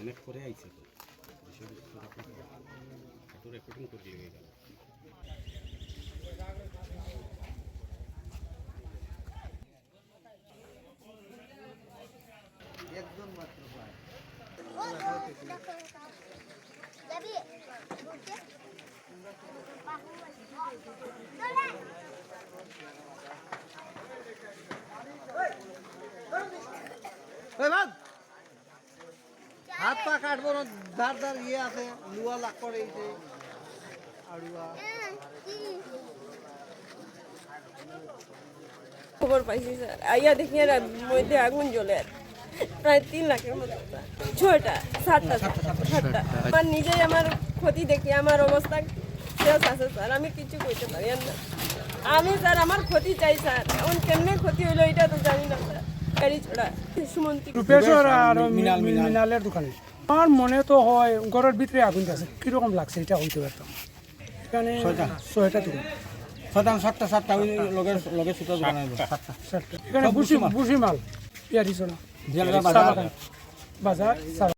অনেক করে আইছে তো। এত রেকর্ডিং করে লেগে গেল। একজন মাত্র পায় হাত পা কাটবো না ধার ধার ইয়ে আছে লুয়া লাগ করে এই যে আড়ুয়া খবর পাইছি স্যার। আইয়া দেখি এরা মধ্যে আগুন জ্বলে। আর। প্রায় তিন লাখের মতো। ছয়টা সাতটা সাতটা আমার নিজেই আমার ক্ষতি দেখি আমার অবস্থা শেষ আছে স্যার আমি কিছু করতে পারি আর না। আমি স্যার আমার ক্ষতি চাই স্যার। এখন কেমনে ক্ষতি হলো এটা তো জানি না। স্যার গাড়ি ছড়া রূপেশ্বর আর মি- দোকানে। আমার মনে তো হয় ঘরের ভিতরে আগুন আছে। কীরকম লাগছে এটা হইতে পারতাম এখানে ছয়টা। দোকান ছটা সাতটা সাতটা ওই লগে লগে ছোট দোকান সাতটা সাতটা। এখানে বুসি বুসি মাল। পিয়ারি সোনা বাজার। বাজার